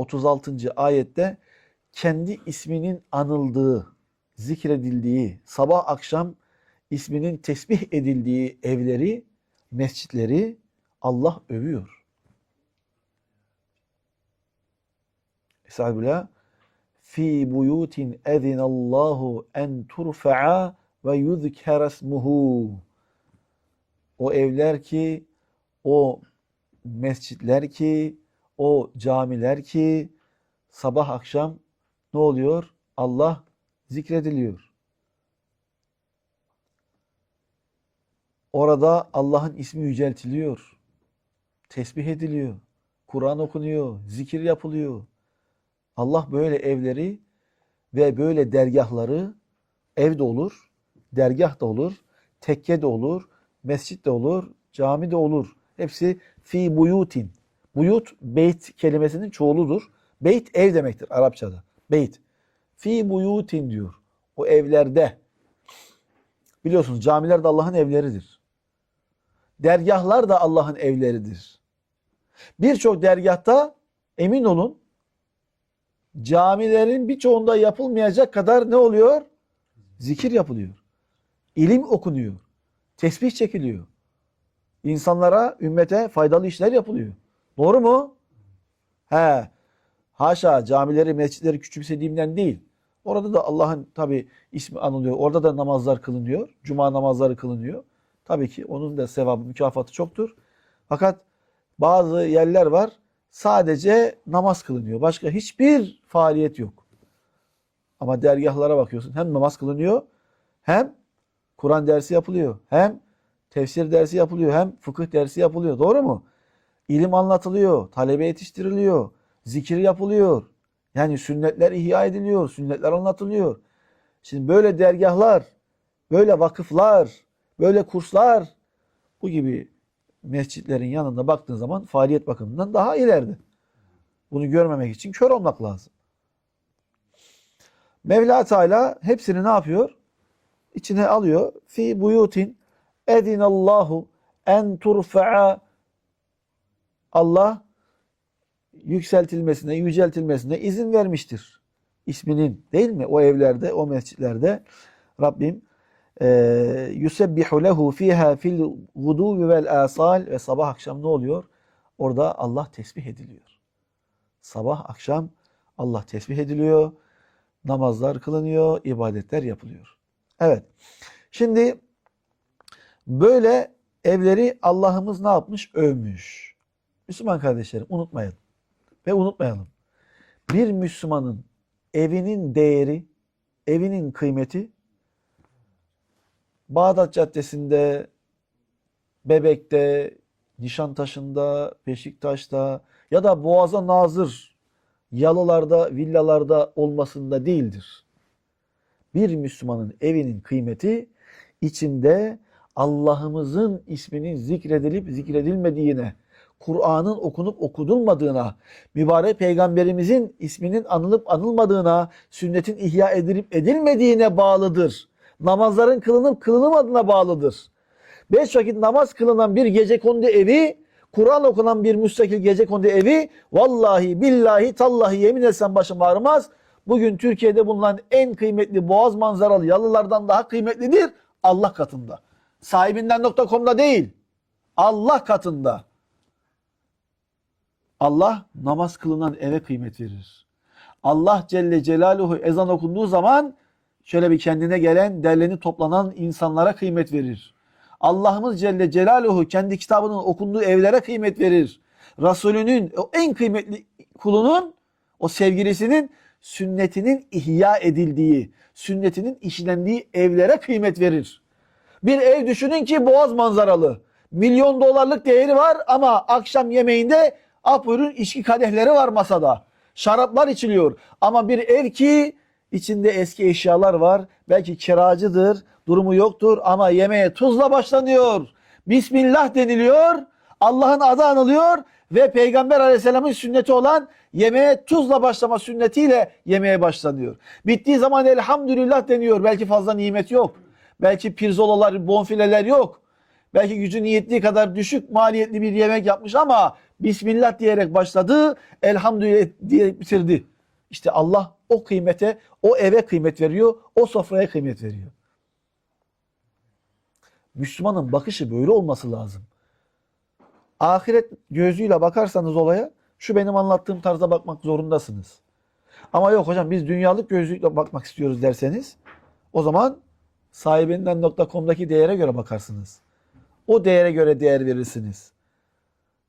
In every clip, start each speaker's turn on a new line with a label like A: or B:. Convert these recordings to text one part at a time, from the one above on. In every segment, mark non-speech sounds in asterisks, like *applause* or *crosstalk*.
A: 36. ayette kendi isminin anıldığı, zikredildiği, sabah akşam isminin tesbih edildiği evleri, mescitleri Allah övüyor. Estağfirullah. Fi buyutin ezinallahu en turfa'a ve yuzkera ismuhu. O evler ki, o mescitler ki, o camiler ki sabah akşam ne oluyor? Allah zikrediliyor. Orada Allah'ın ismi yüceltiliyor. Tesbih ediliyor. Kur'an okunuyor. Zikir yapılıyor. Allah böyle evleri ve böyle dergahları evde olur, dergah da olur, tekke de olur, mescit de olur, cami de olur. Hepsi fi buyutin. Buyut beyt kelimesinin çoğuludur. Beyt ev demektir Arapçada. Beyt. Fi buyutin diyor. O evlerde. Biliyorsunuz camiler de Allah'ın evleridir. Dergahlar da Allah'ın evleridir. Birçok dergahta emin olun camilerin birçoğunda yapılmayacak kadar ne oluyor? Zikir yapılıyor. İlim okunuyor. Tesbih çekiliyor. İnsanlara, ümmete faydalı işler yapılıyor. Doğru mu? He. Haşa camileri, mescitleri küçümsediğimden değil. Orada da Allah'ın tabi ismi anılıyor. Orada da namazlar kılınıyor. Cuma namazları kılınıyor. Tabii ki onun da sevabı, mükafatı çoktur. Fakat bazı yerler var sadece namaz kılınıyor. Başka hiçbir faaliyet yok. Ama dergahlara bakıyorsun. Hem namaz kılınıyor hem Kur'an dersi yapılıyor. Hem tefsir dersi yapılıyor. Hem fıkıh dersi yapılıyor. Doğru mu? İlim anlatılıyor. Talebe yetiştiriliyor. Zikir yapılıyor. Yani sünnetler ihya ediliyor. Sünnetler anlatılıyor. Şimdi böyle dergahlar, böyle vakıflar, böyle kurslar bu gibi mescitlerin yanında baktığın zaman faaliyet bakımından daha ileride. Bunu görmemek için kör olmak lazım. Mevla Teala hepsini ne yapıyor? İçine alıyor. Fi buyutin edinallahu en turfa'a Allah yükseltilmesine, yüceltilmesine izin vermiştir. İsminin değil mi? O evlerde, o mescitlerde Rabbim yusebbihu lehu fiha fil guduvi vel asal ve sabah akşam ne oluyor? Orada Allah tesbih ediliyor. Sabah akşam Allah tesbih ediliyor. Namazlar kılınıyor, ibadetler yapılıyor. Evet. Şimdi böyle evleri Allah'ımız ne yapmış? Övmüş. Müslüman kardeşlerim unutmayalım. Ve unutmayalım. Bir Müslümanın evinin değeri, evinin kıymeti Bağdat Caddesi'nde, Bebek'te, Nişantaşı'nda, Beşiktaş'ta ya da Boğaz'a nazır yalılarda, villalarda olmasında değildir. Bir Müslümanın evinin kıymeti içinde Allah'ımızın isminin zikredilip zikredilmediğine, Kur'an'ın okunup okudulmadığına, mübarek peygamberimizin isminin anılıp anılmadığına, sünnetin ihya edilip edilmediğine bağlıdır namazların kılınıp kılınmadığına bağlıdır. Beş vakit namaz kılınan bir gece kondu evi, Kur'an okunan bir müstakil gece kondu evi, vallahi billahi tallahi yemin etsem başım ağrımaz. Bugün Türkiye'de bulunan en kıymetli boğaz manzaralı yalılardan daha kıymetlidir Allah katında. Sahibinden.com'da değil, Allah katında. Allah namaz kılınan eve kıymet verir. Allah Celle Celaluhu ezan okunduğu zaman şöyle bir kendine gelen, derlenip toplanan insanlara kıymet verir. Allah'ımız Celle Celaluhu kendi kitabının okunduğu evlere kıymet verir. Resulünün, o en kıymetli kulunun, o sevgilisinin sünnetinin ihya edildiği, sünnetinin işlendiği evlere kıymet verir. Bir ev düşünün ki boğaz manzaralı. Milyon dolarlık değeri var ama akşam yemeğinde apurun içki kadehleri var masada. Şaraplar içiliyor. Ama bir ev ki İçinde eski eşyalar var. Belki kiracıdır, durumu yoktur ama yemeğe tuzla başlanıyor. Bismillah deniliyor. Allah'ın adı anılıyor ve Peygamber Aleyhisselam'ın sünneti olan yemeğe tuzla başlama sünnetiyle yemeğe başlanıyor. Bittiği zaman elhamdülillah deniyor. Belki fazla nimet yok. Belki pirzolalar, bonfileler yok. Belki gücü niyetliği kadar düşük maliyetli bir yemek yapmış ama Bismillah diyerek başladı. Elhamdülillah diye bitirdi. İşte Allah o kıymete, o eve kıymet veriyor. O sofraya kıymet veriyor. Müslümanın bakışı böyle olması lazım. Ahiret gözüyle bakarsanız olaya şu benim anlattığım tarzda bakmak zorundasınız. Ama yok hocam biz dünyalık gözlükle bakmak istiyoruz derseniz o zaman sahibinden.com'daki değere göre bakarsınız. O değere göre değer verirsiniz.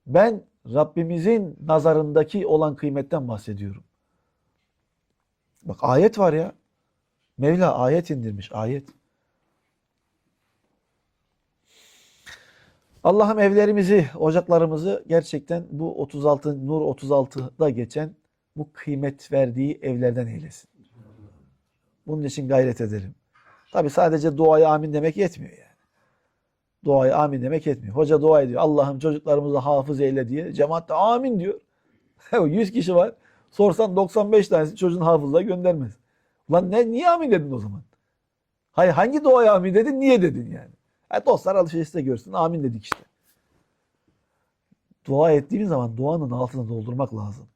A: Ben Rabbimizin nazarındaki olan kıymetten bahsediyorum. Bak ayet var ya. Mevla ayet indirmiş ayet. Allah'ım evlerimizi, ocaklarımızı gerçekten bu 36 Nur 36'da geçen bu kıymet verdiği evlerden eylesin. Bunun için gayret edelim. Tabi sadece duaya amin demek yetmiyor yani. Duaya amin demek yetmiyor. Hoca dua ediyor. Allah'ım çocuklarımızı hafız eyle diye. Cemaat de amin diyor. *laughs* 100 kişi var. Sorsan 95 tanesi çocuğun hafızlığa göndermez. Ulan ne, niye amin dedin o zaman? Hayır hangi duaya amin dedin? Niye dedin yani? Ha, dostlar alışverişte görsün. Amin dedik işte. Dua ettiğimiz zaman duanın altını doldurmak lazım.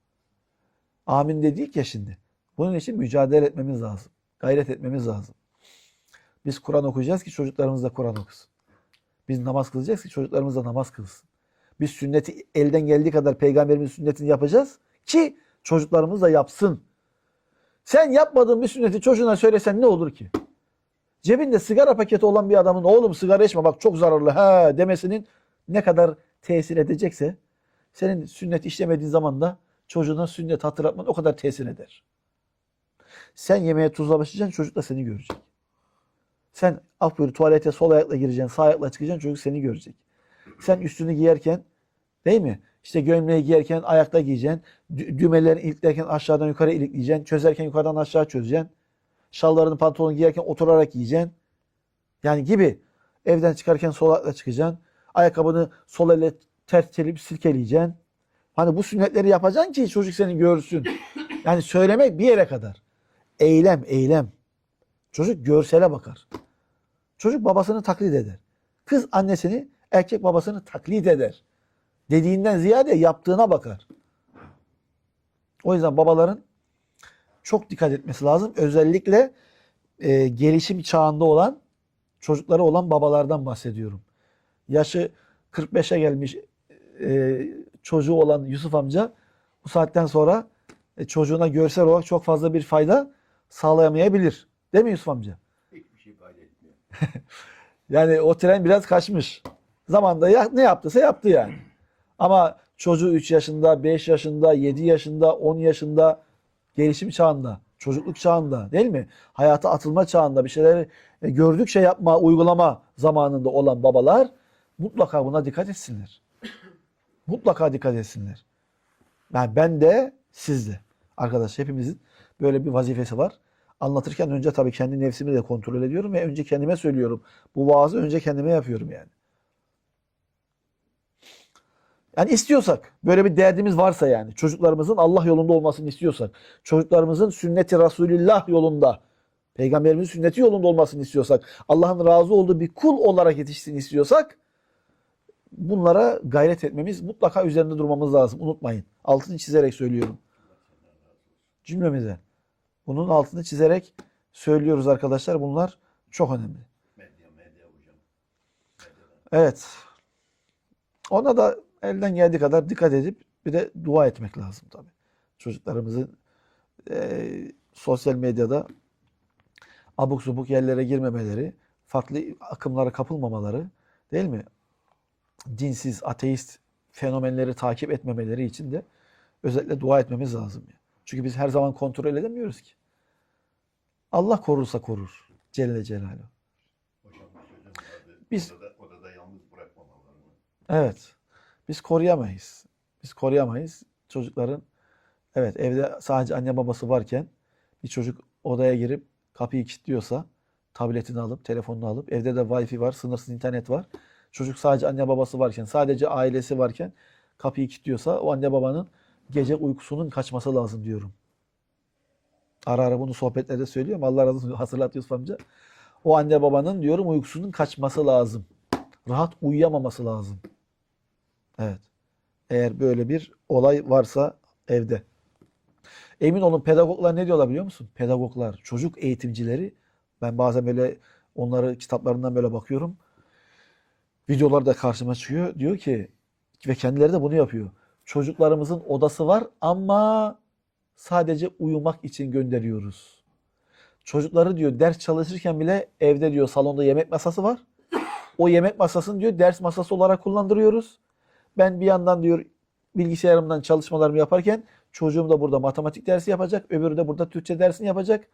A: Amin dedik ya şimdi. Bunun için mücadele etmemiz lazım. Gayret etmemiz lazım. Biz Kur'an okuyacağız ki çocuklarımız da Kur'an okusun. Biz namaz kılacağız ki çocuklarımız da namaz kılsın. Biz sünneti elden geldiği kadar peygamberimizin sünnetini yapacağız ki çocuklarımız da yapsın. Sen yapmadığın bir sünneti çocuğuna söylesen ne olur ki? Cebinde sigara paketi olan bir adamın oğlum sigara içme bak çok zararlı ha demesinin ne kadar tesir edecekse senin sünnet işlemediğin zaman da çocuğuna sünnet hatırlatman o kadar tesir eder. Sen yemeğe tuzla başlayacaksın çocuk da seni görecek. Sen af buyur tuvalete sol ayakla gireceksin sağ ayakla çıkacaksın çocuk seni görecek. Sen üstünü giyerken değil mi? İşte gömleği giyerken ayakta giyeceksin. Dü- Düğmeleri iliklerken aşağıdan yukarı ilikleyeceksin. Çözerken yukarıdan aşağı çözeceksin. Şallarını pantolonu giyerken oturarak giyeceksin. Yani gibi. Evden çıkarken sol ayakla çıkacaksın. Ayakkabını sol elle ters telip silkeleyeceksin. Hani bu sünnetleri yapacaksın ki çocuk seni görsün. Yani söylemek bir yere kadar. Eylem, eylem. Çocuk görsele bakar. Çocuk babasını taklit eder. Kız annesini, erkek babasını taklit eder. Dediğinden ziyade yaptığına bakar. O yüzden babaların çok dikkat etmesi lazım. Özellikle e, gelişim çağında olan çocukları olan babalardan bahsediyorum. Yaşı 45'e gelmiş e, çocuğu olan Yusuf amca bu saatten sonra e, çocuğuna görsel olarak çok fazla bir fayda sağlayamayabilir. Değil mi Yusuf amca?
B: Hiçbir şey ifade etmiyor.
A: Yani o tren biraz kaçmış. Zamanda ya, ne yaptıysa yaptı yani. Ama çocuğu 3 yaşında, 5 yaşında, 7 yaşında, 10 yaşında gelişim çağında, çocukluk çağında değil mi? Hayata atılma çağında bir şeyleri e, gördükçe yapma, uygulama zamanında olan babalar mutlaka buna dikkat etsinler. Mutlaka dikkat etsinler. Yani ben de siz de arkadaş hepimizin böyle bir vazifesi var. Anlatırken önce tabii kendi nefsimi de kontrol ediyorum ve önce kendime söylüyorum. Bu vaazı önce kendime yapıyorum yani. Yani istiyorsak, böyle bir derdimiz varsa yani, çocuklarımızın Allah yolunda olmasını istiyorsak, çocuklarımızın sünneti Resulillah yolunda, peygamberimizin sünneti yolunda olmasını istiyorsak, Allah'ın razı olduğu bir kul olarak yetişsin istiyorsak, bunlara gayret etmemiz, mutlaka üzerinde durmamız lazım. Unutmayın. Altını çizerek söylüyorum. Cümlemize. Bunun altını çizerek söylüyoruz arkadaşlar. Bunlar çok önemli.
B: Medya, medya hocam.
A: Evet. Ona da elden geldiği kadar dikkat edip bir de dua etmek lazım tabii. Çocuklarımızın eee, sosyal medyada abuk subuk yerlere girmemeleri, farklı akımlara kapılmamaları değil mi? Dinsiz, ateist fenomenleri takip etmemeleri için de özellikle dua etmemiz lazım. yani. Çünkü biz her zaman kontrol edemiyoruz ki. Allah korursa korur. Celle Celaluhu. Biz-
B: Odada, odada yalnız.
A: Evet. Biz koruyamayız. Biz koruyamayız. Çocukların evet evde sadece anne babası varken bir çocuk odaya girip kapıyı kilitliyorsa tabletini alıp telefonunu alıp evde de wifi var, sınırsız internet var. Çocuk sadece anne babası varken, sadece ailesi varken kapıyı kilitliyorsa o anne babanın gece uykusunun kaçması lazım diyorum. Ara ara bunu sohbetlerde söylüyorum. Allah razı olsun hatırlat Yusuf amca. O anne babanın diyorum uykusunun kaçması lazım. Rahat uyuyamaması lazım. Evet. Eğer böyle bir olay varsa evde. Emin olun pedagoglar ne diyorlar biliyor musun? Pedagoglar, çocuk eğitimcileri ben bazen böyle onları kitaplarından böyle bakıyorum. Videolar da karşıma çıkıyor. Diyor ki ve kendileri de bunu yapıyor. Çocuklarımızın odası var ama sadece uyumak için gönderiyoruz. Çocukları diyor ders çalışırken bile evde diyor salonda yemek masası var. O yemek masasını diyor ders masası olarak kullandırıyoruz. Ben bir yandan diyor bilgisayarımdan çalışmalarımı yaparken çocuğum da burada matematik dersi yapacak. Öbürü de burada Türkçe dersini yapacak.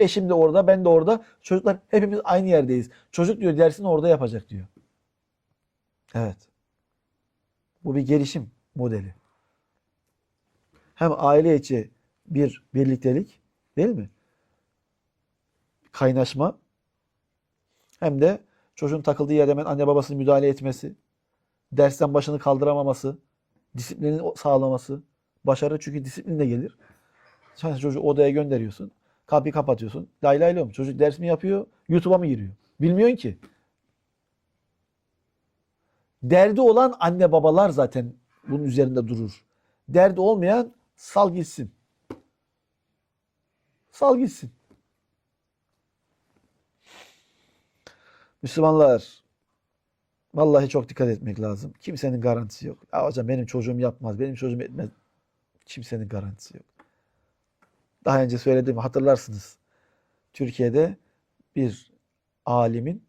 A: Eşim de orada, ben de orada. Çocuklar hepimiz aynı yerdeyiz. Çocuk diyor dersini orada yapacak diyor. Evet. Bu bir gelişim modeli. Hem aile içi bir birliktelik değil mi? Kaynaşma. Hem de çocuğun takıldığı yerde hemen anne babasının müdahale etmesi. Dersten başını kaldıramaması. Disiplinin sağlaması. Başarı çünkü disiplinle gelir. Sen çocuğu odaya gönderiyorsun. Kapıyı kapatıyorsun. Lay lay lom. Çocuk ders mi yapıyor? YouTube'a mı giriyor? Bilmiyorsun ki. Derdi olan anne babalar zaten bunun üzerinde durur. Derdi olmayan sal gitsin. Sal gitsin. Müslümanlar vallahi çok dikkat etmek lazım. Kimsenin garantisi yok. Ya hocam benim çocuğum yapmaz, benim çocuğum etmez. Kimsenin garantisi yok. Daha önce söylediğimi hatırlarsınız. Türkiye'de bir alimin,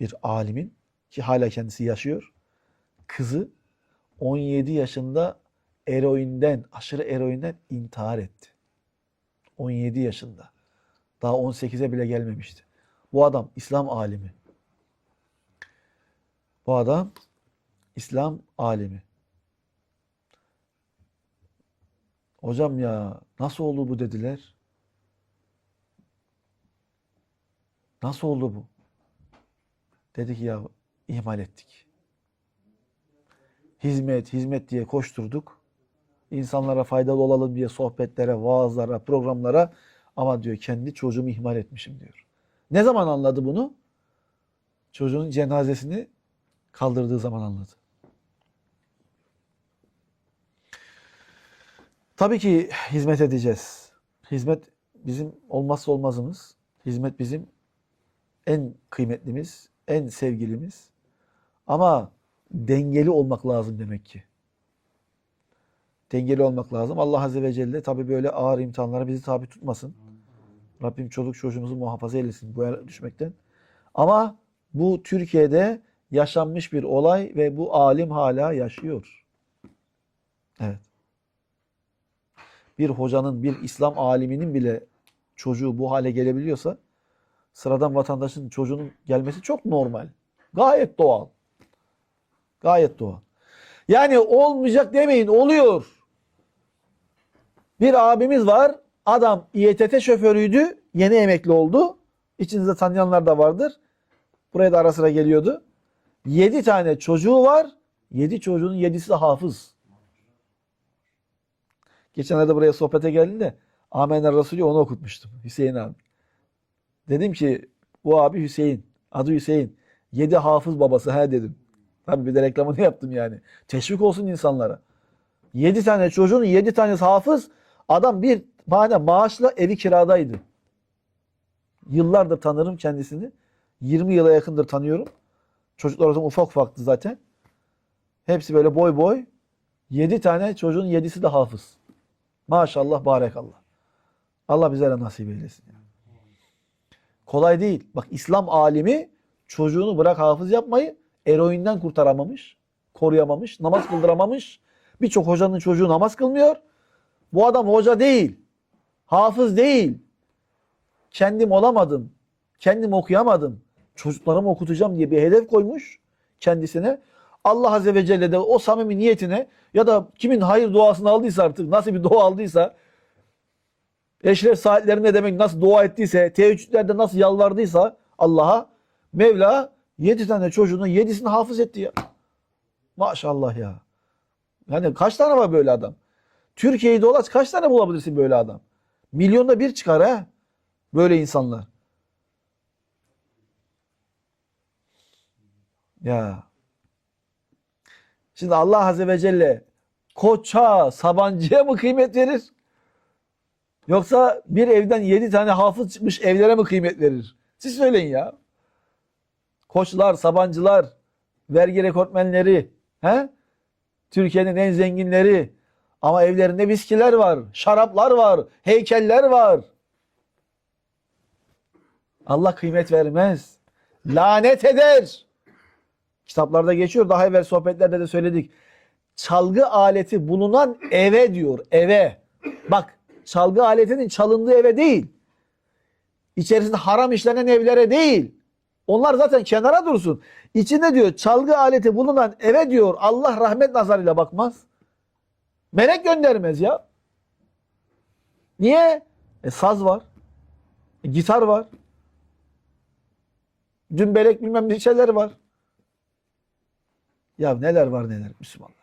A: bir alimin ki hala kendisi yaşıyor. Kızı 17 yaşında eroinden, aşırı eroinden intihar etti. 17 yaşında. Daha 18'e bile gelmemişti. Bu adam İslam alimi. Bu adam İslam alimi. Hocam ya nasıl oldu bu dediler. Nasıl oldu bu? Dedi ki ya ihmal ettik. Hizmet, hizmet diye koşturduk. İnsanlara faydalı olalım diye sohbetlere, vaazlara, programlara ama diyor kendi çocuğumu ihmal etmişim diyor. Ne zaman anladı bunu? Çocuğun cenazesini kaldırdığı zaman anladı. Tabii ki hizmet edeceğiz. Hizmet bizim olmazsa olmazımız. Hizmet bizim en kıymetlimiz, en sevgilimiz. Ama dengeli olmak lazım demek ki. Dengeli olmak lazım. Allah Azze ve Celle tabii böyle ağır imtihanlara bizi tabi tutmasın. Rabbim çoluk çocuğumuzu muhafaza eylesin bu düşmekten. Ama bu Türkiye'de yaşanmış bir olay ve bu alim hala yaşıyor. Evet. Bir hocanın, bir İslam aliminin bile çocuğu bu hale gelebiliyorsa sıradan vatandaşın çocuğunun gelmesi çok normal. Gayet doğal. Gayet doğal. Yani olmayacak demeyin, oluyor. Bir abimiz var. Adam İETT şoförüydü. Yeni emekli oldu. İçinizde tanıyanlar da vardır. Buraya da ara sıra geliyordu. 7 tane çocuğu var. 7 çocuğun 7'si de hafız. Geçenlerde buraya sohbete geldiğinde Amener Resulü onu okutmuştum. Hüseyin abi. Dedim ki bu abi Hüseyin. Adı Hüseyin. 7 hafız babası he dedim. Tabii bir de reklamını yaptım yani. Teşvik olsun insanlara. 7 tane çocuğun 7 tanesi hafız. Adam bir tane maaşla evi kiradaydı. Yıllardır tanırım kendisini. 20 yıla yakındır tanıyorum. Çocuklar o ufak ufaktı zaten. Hepsi böyle boy boy. 7 tane çocuğun 7'si de hafız. Maşallah barekallah. Allah bize nasip eylesin. Kolay değil. Bak İslam alimi çocuğunu bırak hafız yapmayı eroinden kurtaramamış, koruyamamış, namaz kıldıramamış. Birçok hocanın çocuğu namaz kılmıyor. Bu adam hoca değil. Hafız değil. Kendim olamadım. Kendim okuyamadım. Çocuklarımı okutacağım diye bir hedef koymuş kendisine. Allah Azze ve Celle de o samimi niyetine ya da kimin hayır duasını aldıysa artık nasıl bir dua aldıysa eşref saatlerinde demek nasıl dua ettiyse teheccüdlerde nasıl yalvardıysa Allah'a Mevla yedi tane çocuğunun yedisini hafız etti ya. Maşallah ya. Yani kaç tane var böyle adam? Türkiye'yi dolaş kaç tane bulabilirsin böyle adam? Milyonda bir çıkar ha. Böyle insanlar. Ya. Şimdi Allah Azze ve Celle Koça, Sabancı'ya mı kıymet verir? Yoksa bir evden yedi tane hafız çıkmış evlere mi kıymet verir? Siz söyleyin ya. Koçlar, Sabancılar, vergi rekortmenleri, he? Türkiye'nin en zenginleri. Ama evlerinde viskiler var, şaraplar var, heykeller var. Allah kıymet vermez. Lanet eder. Kitaplarda geçiyor. Daha evvel sohbetlerde de söyledik. Çalgı aleti bulunan eve diyor. Eve. Bak çalgı aletinin çalındığı eve değil. İçerisinde haram işlenen evlere değil. Onlar zaten kenara dursun. İçinde diyor çalgı aleti bulunan eve diyor Allah rahmet nazarıyla bakmaz. Melek göndermez ya. Niye? E, saz var. E, gitar var. Dümbelek bilmem ne şeyler var. Ya neler var neler Müslümanlar.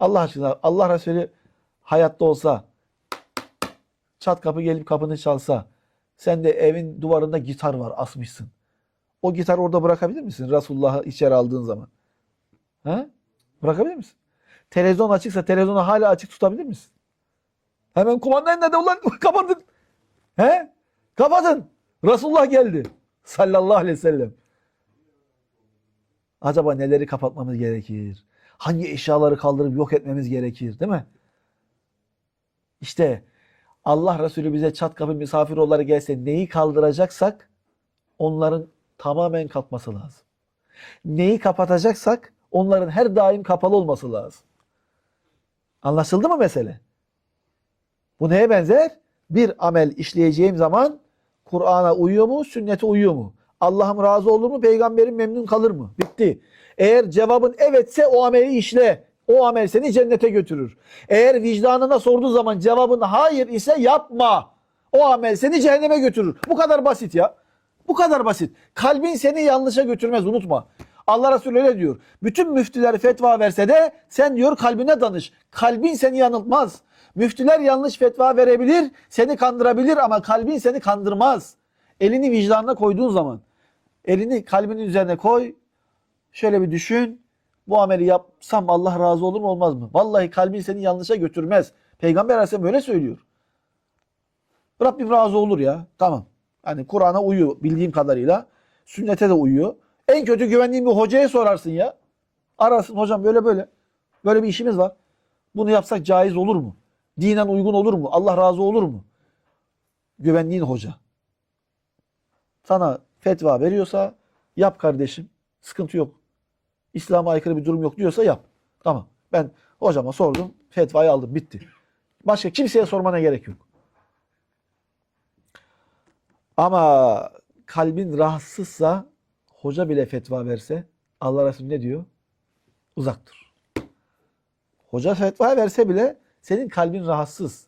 A: Allah aşkına Allah Resulü hayatta olsa çat kapı gelip kapını çalsa sen de evin duvarında gitar var asmışsın. O gitar orada bırakabilir misin Resulullah'ı içeri aldığın zaman? He? Bırakabilir misin? Televizyon açıksa televizyonu hala açık tutabilir misin? Hemen kumandayı nerede ulan? *laughs* Kapatın. He? Kapatın. Resulullah geldi. Sallallahu aleyhi ve sellem. Acaba neleri kapatmamız gerekir? Hangi eşyaları kaldırıp yok etmemiz gerekir? Değil mi? İşte Allah Resulü bize çat kapı misafir olarak gelse neyi kaldıracaksak onların tamamen kalkması lazım. Neyi kapatacaksak onların her daim kapalı olması lazım. Anlaşıldı mı mesele? Bu neye benzer? Bir amel işleyeceğim zaman Kur'an'a uyuyor mu, sünnete uyuyor mu? Allah'ım razı olur mu, peygamberim memnun kalır mı? Bitti. Eğer cevabın evetse o ameli işle. O amel seni cennete götürür. Eğer vicdanına sorduğu zaman cevabın hayır ise yapma. O amel seni cehenneme götürür. Bu kadar basit ya. Bu kadar basit. Kalbin seni yanlışa götürmez unutma. Allah Resulü öyle diyor. Bütün müftüler fetva verse de sen diyor kalbine danış. Kalbin seni yanıltmaz. Müftüler yanlış fetva verebilir, seni kandırabilir ama kalbin seni kandırmaz. Elini vicdanına koyduğun zaman, elini kalbinin üzerine koy, şöyle bir düşün, bu ameli yapsam Allah razı olur mu olmaz mı? Vallahi kalbin seni yanlışa götürmez. Peygamber Aleyhisselam böyle söylüyor. Rabbim razı olur ya. Tamam. Hani Kur'an'a uyuyor bildiğim kadarıyla. Sünnete de uyuyor. En kötü güvendiğin bir hocaya sorarsın ya. Ararsın hocam böyle böyle. Böyle bir işimiz var. Bunu yapsak caiz olur mu? Dinen uygun olur mu? Allah razı olur mu? Güvendiğin hoca. Sana fetva veriyorsa yap kardeşim. Sıkıntı yok. İslam'a aykırı bir durum yok diyorsa yap. Tamam. Ben hocama sordum. Fetvayı aldım. Bitti. Başka kimseye sormana gerek yok. Ama kalbin rahatsızsa hoca bile fetva verse Allah Resulü ne diyor? Uzak dur. Hoca fetva verse bile senin kalbin rahatsız.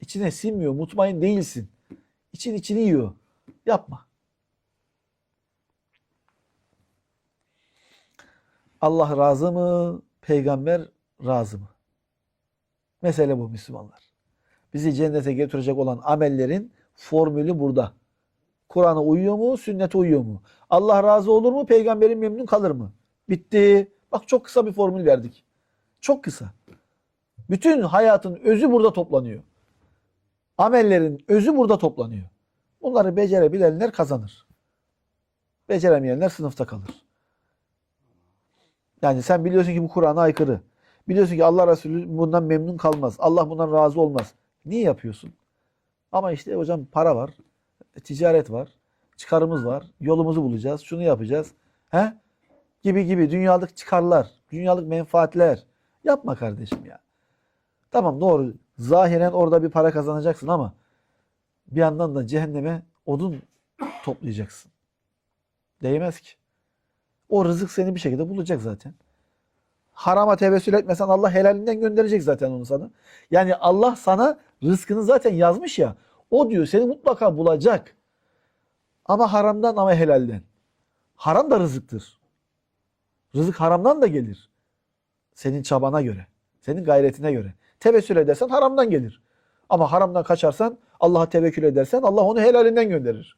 A: İçine sinmiyor, mutmain değilsin. İçin içini yiyor. Yapma. Allah razı mı? Peygamber razı mı? Mesele bu Müslümanlar. Bizi cennete götürecek olan amellerin formülü burada. Kur'an'a uyuyor mu? Sünnete uyuyor mu? Allah razı olur mu? Peygamberin memnun kalır mı? Bitti. Bak çok kısa bir formül verdik. Çok kısa. Bütün hayatın özü burada toplanıyor. Amellerin özü burada toplanıyor. Bunları becerebilenler kazanır. Beceremeyenler sınıfta kalır. Yani sen biliyorsun ki bu Kur'an'a aykırı. Biliyorsun ki Allah Resulü bundan memnun kalmaz. Allah bundan razı olmaz. Niye yapıyorsun? Ama işte hocam para var, ticaret var, çıkarımız var, yolumuzu bulacağız, şunu yapacağız. He? Gibi gibi dünyalık çıkarlar, dünyalık menfaatler. Yapma kardeşim ya. Tamam doğru. Zahiren orada bir para kazanacaksın ama bir yandan da cehenneme odun toplayacaksın. Değmez ki. O rızık seni bir şekilde bulacak zaten. Harama tevessül etmesen Allah helalinden gönderecek zaten onu sana. Yani Allah sana rızkını zaten yazmış ya. O diyor seni mutlaka bulacak. Ama haramdan ama helalden. Haram da rızıktır. Rızık haramdan da gelir. Senin çabana göre. Senin gayretine göre. Tevessül edersen haramdan gelir. Ama haramdan kaçarsan Allah'a tevekkül edersen Allah onu helalinden gönderir.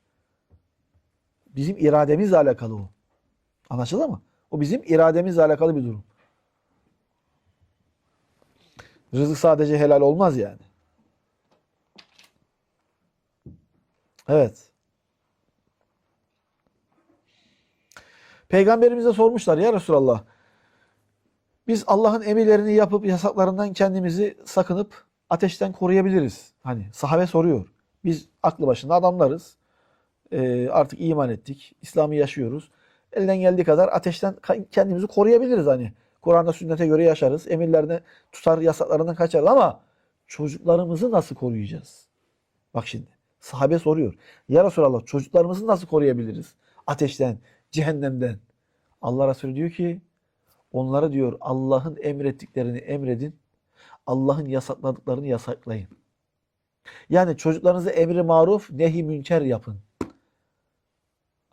A: Bizim irademizle alakalı o. Anlaşıldı mı? O bizim irademizle alakalı bir durum. Rızık sadece helal olmaz yani. Evet. Peygamberimize sormuşlar ya Resulallah. Biz Allah'ın emirlerini yapıp yasaklarından kendimizi sakınıp ateşten koruyabiliriz. Hani sahabe soruyor. Biz aklı başında adamlarız. Ee, artık iman ettik. İslam'ı yaşıyoruz. Elden geldiği kadar ateşten kendimizi koruyabiliriz hani. Kur'an'da sünnete göre yaşarız. Emirlerine tutar, yasaklarından kaçarız ama çocuklarımızı nasıl koruyacağız? Bak şimdi. Sahabe soruyor. Ya Resulallah çocuklarımızı nasıl koruyabiliriz? Ateşten, cehennemden. Allah Resulü diyor ki onlara diyor Allah'ın emrettiklerini emredin. Allah'ın yasakladıklarını yasaklayın. Yani çocuklarınızı emri maruf, nehi münker yapın.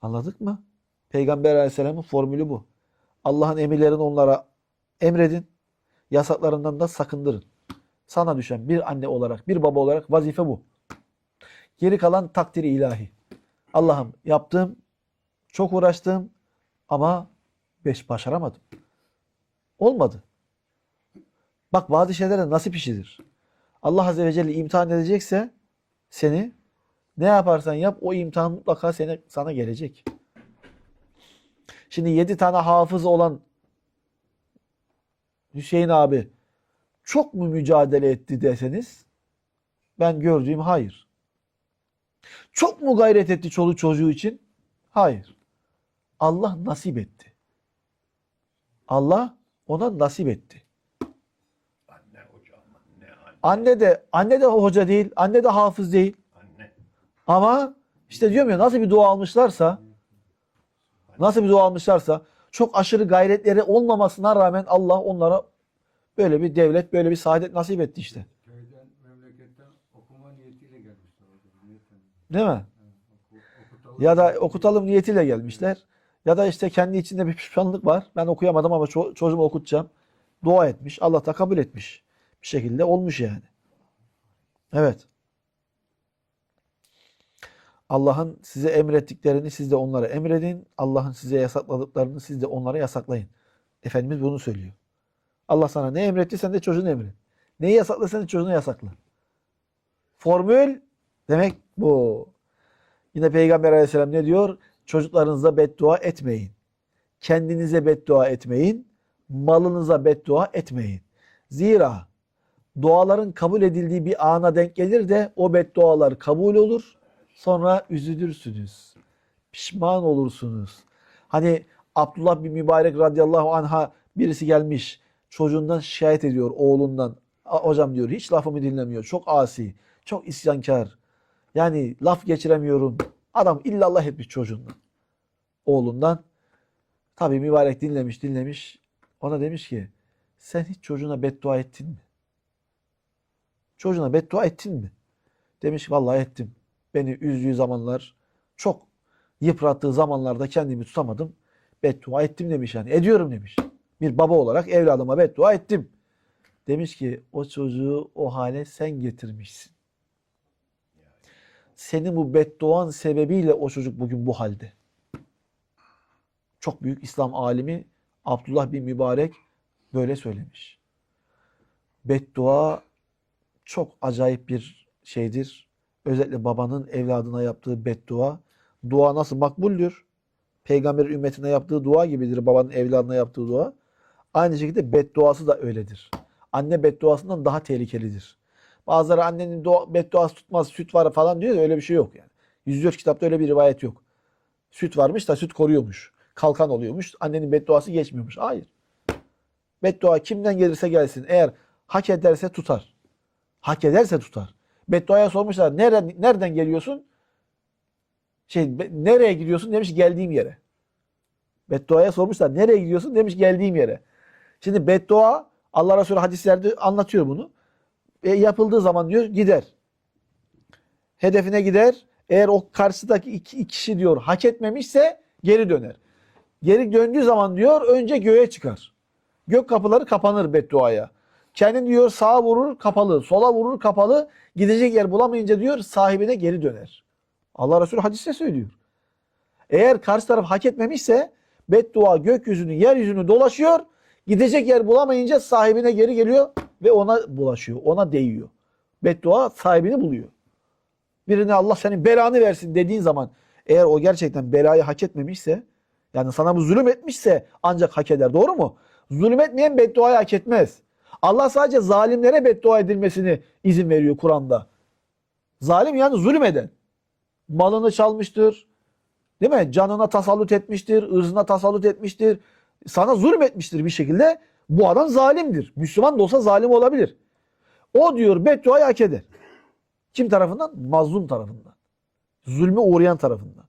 A: Anladık mı? Peygamber aleyhisselamın formülü bu. Allah'ın emirlerini onlara emredin. Yasaklarından da sakındırın. Sana düşen bir anne olarak, bir baba olarak vazife bu. Geri kalan takdiri ilahi. Allah'ım yaptım, çok uğraştım ama beş başaramadım. Olmadı. Bak bazı şeylere nasip işidir. Allah Azze ve Celle imtihan edecekse seni ne yaparsan yap o imtihan mutlaka seni, sana gelecek. Şimdi yedi tane hafız olan Hüseyin abi çok mu mücadele etti deseniz ben gördüğüm hayır. Çok mu gayret etti çoluk çocuğu için? Hayır. Allah nasip etti. Allah ona nasip etti.
B: Anne hocam, anne, anne,
A: Anne de anne de hoca değil, anne de hafız değil.
B: anne.
A: Ama işte diyorum ya nasıl bir dua almışlarsa nasıl bir dua almışlarsa çok aşırı gayretleri olmamasına rağmen Allah onlara böyle bir devlet, böyle bir saadet nasip etti işte.
C: Köyden, memleketten okuma niyetiyle gelmişler hocam. Niyetten.
A: Değil mi? Ya da okutalım niyetiyle gelmişler. Ya da işte kendi içinde bir pişmanlık var. Ben okuyamadım ama ço- çocuğumu okutacağım. Dua etmiş. Allah da kabul etmiş. Bir şekilde olmuş yani. Evet. Allah'ın size emrettiklerini siz de onlara emredin. Allah'ın size yasakladıklarını siz de onlara yasaklayın. Efendimiz bunu söylüyor. Allah sana ne emretti sen de çocuğunu emret. Neyi yasakla sen de çocuğunu yasakla. Formül demek bu. Yine Peygamber aleyhisselam ne diyor? Çocuklarınıza beddua etmeyin. Kendinize beddua etmeyin. Malınıza beddua etmeyin. Zira duaların kabul edildiği bir ana denk gelir de o beddualar kabul olur. Sonra üzülürsünüz. Pişman olursunuz. Hani Abdullah bin Mübarek radıyallahu anha birisi gelmiş. Çocuğundan şikayet ediyor oğlundan. "A- Hocam diyor hiç lafımı dinlemiyor. Çok asi. Çok isyankar. Yani laf geçiremiyorum. Adam illallah etmiş çocuğundan. Oğlundan. Tabii mübarek dinlemiş dinlemiş. Ona demiş ki sen hiç çocuğuna beddua ettin mi? Çocuğuna beddua ettin mi? Demiş vallahi ettim. Beni üzdüğü zamanlar çok yıprattığı zamanlarda kendimi tutamadım. Beddua ettim demiş yani. Ediyorum demiş. Bir baba olarak evladıma beddua ettim. Demiş ki o çocuğu o hale sen getirmişsin. Senin bu bedduan sebebiyle o çocuk bugün bu halde. Çok büyük İslam alimi Abdullah bin Mübarek böyle söylemiş. Beddua çok acayip bir şeydir. Özellikle babanın evladına yaptığı beddua. Dua nasıl makbuldür? Peygamber ümmetine yaptığı dua gibidir babanın evladına yaptığı dua. Aynı şekilde bedduası da öyledir. Anne bedduasından daha tehlikelidir. Bazıları annenin dua, bedduası tutmaz, süt var falan diyor öyle bir şey yok yani. 104 kitapta öyle bir rivayet yok. Süt varmış da süt koruyormuş. Kalkan oluyormuş. Annenin bedduası geçmiyormuş. Hayır. Beddua kimden gelirse gelsin. Eğer hak ederse tutar. Hak ederse tutar. Bedduaya sormuşlar. Nereden, nereden geliyorsun? Şey, nereye gidiyorsun? Demiş geldiğim yere. Bedduaya sormuşlar. Nereye gidiyorsun? Demiş geldiğim yere. Şimdi beddua Allah Resulü hadislerde anlatıyor bunu. E, yapıldığı zaman diyor gider. Hedefine gider. Eğer o karşıdaki iki, kişi diyor hak etmemişse geri döner. Geri döndüğü zaman diyor önce göğe çıkar. Gök kapıları kapanır bedduaya. Kendin diyor sağa vurur kapalı, sola vurur kapalı. Gidecek yer bulamayınca diyor sahibine geri döner. Allah Resulü hadiste söylüyor. Eğer karşı taraf hak etmemişse beddua gökyüzünü, yeryüzünü dolaşıyor. Gidecek yer bulamayınca sahibine geri geliyor. Ve ona bulaşıyor, ona değiyor. Beddua sahibini buluyor. Birine Allah senin belanı versin dediğin zaman eğer o gerçekten belayı hak etmemişse yani sana bu zulüm etmişse ancak hak eder. Doğru mu? Zulüm etmeyen bedduayı hak etmez. Allah sadece zalimlere beddua edilmesini izin veriyor Kur'an'da. Zalim yani zulüm eden. Malını çalmıştır. Değil mi? Canına tasallut etmiştir, ırzına tasallut etmiştir. Sana zulüm etmiştir bir şekilde. Bu adam zalimdir. Müslüman da olsa zalim olabilir. O diyor bedduayı hak eder. Kim tarafından? Mazlum tarafından. Zulme uğrayan tarafından.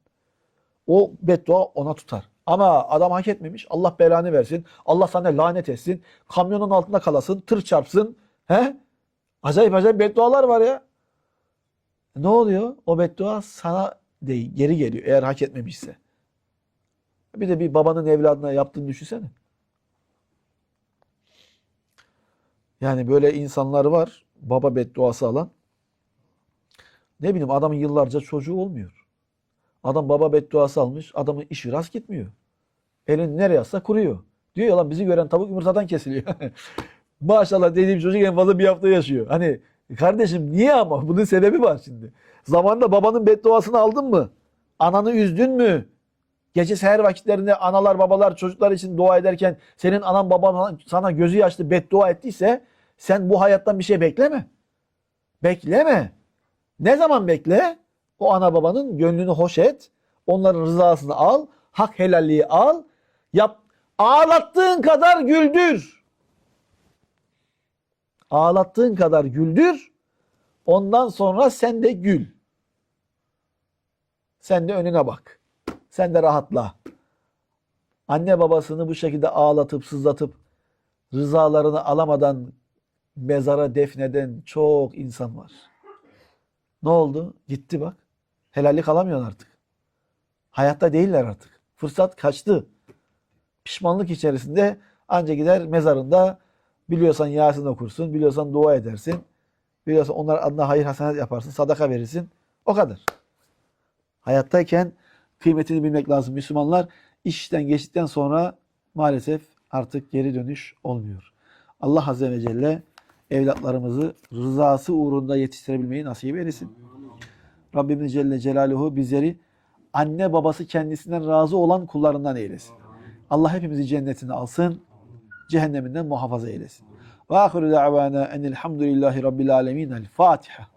A: O beddua ona tutar. Ama adam hak etmemiş. Allah belanı versin. Allah sana lanet etsin. Kamyonun altında kalasın. Tır çarpsın. He? Acayip acayip beddualar var ya. Ne oluyor? O beddua sana değil, geri geliyor eğer hak etmemişse. Bir de bir babanın evladına yaptığını düşünsene. Yani böyle insanlar var. Baba bedduası alan. Ne bileyim adamın yıllarca çocuğu olmuyor. Adam baba bedduası almış. Adamın işi rast gitmiyor. Elin nereye atsa kuruyor. Diyor ya lan bizi gören tavuk yumurtadan kesiliyor. *laughs* Maşallah dediğim çocuk en fazla bir hafta yaşıyor. Hani kardeşim niye ama? *laughs* Bunun sebebi var şimdi. Zamanında babanın bedduasını aldın mı? Ananı üzdün mü? Gece seher vakitlerinde analar babalar çocuklar için dua ederken senin anan baban sana gözü yaşlı beddua ettiyse sen bu hayattan bir şey bekleme. Bekleme. Ne zaman bekle? O ana babanın gönlünü hoş et. Onların rızasını al. Hak helalliği al. Yap. Ağlattığın kadar güldür. Ağlattığın kadar güldür. Ondan sonra sen de gül. Sen de önüne bak. Sen de rahatla. Anne babasını bu şekilde ağlatıp sızlatıp rızalarını alamadan mezara defneden çok insan var. Ne oldu? Gitti bak. Helallik alamıyorsun artık. Hayatta değiller artık. Fırsat kaçtı. Pişmanlık içerisinde anca gider mezarında biliyorsan Yasin okursun, biliyorsan dua edersin. Biliyorsan onlar adına hayır hasenat yaparsın, sadaka verirsin. O kadar. Hayattayken kıymetini bilmek lazım Müslümanlar. İşten geçtikten sonra maalesef artık geri dönüş olmuyor. Allah Azze ve Celle evlatlarımızı rızası uğrunda yetiştirebilmeyi nasip eylesin. Rabbimiz Celle Celaluhu bizleri anne babası kendisinden razı olan kullarından eylesin. Allah hepimizi cennetine alsın, cehenneminden muhafaza eylesin. Ve ahiru da'vana enelhamdülillahi rabbil alemin. El Fatiha.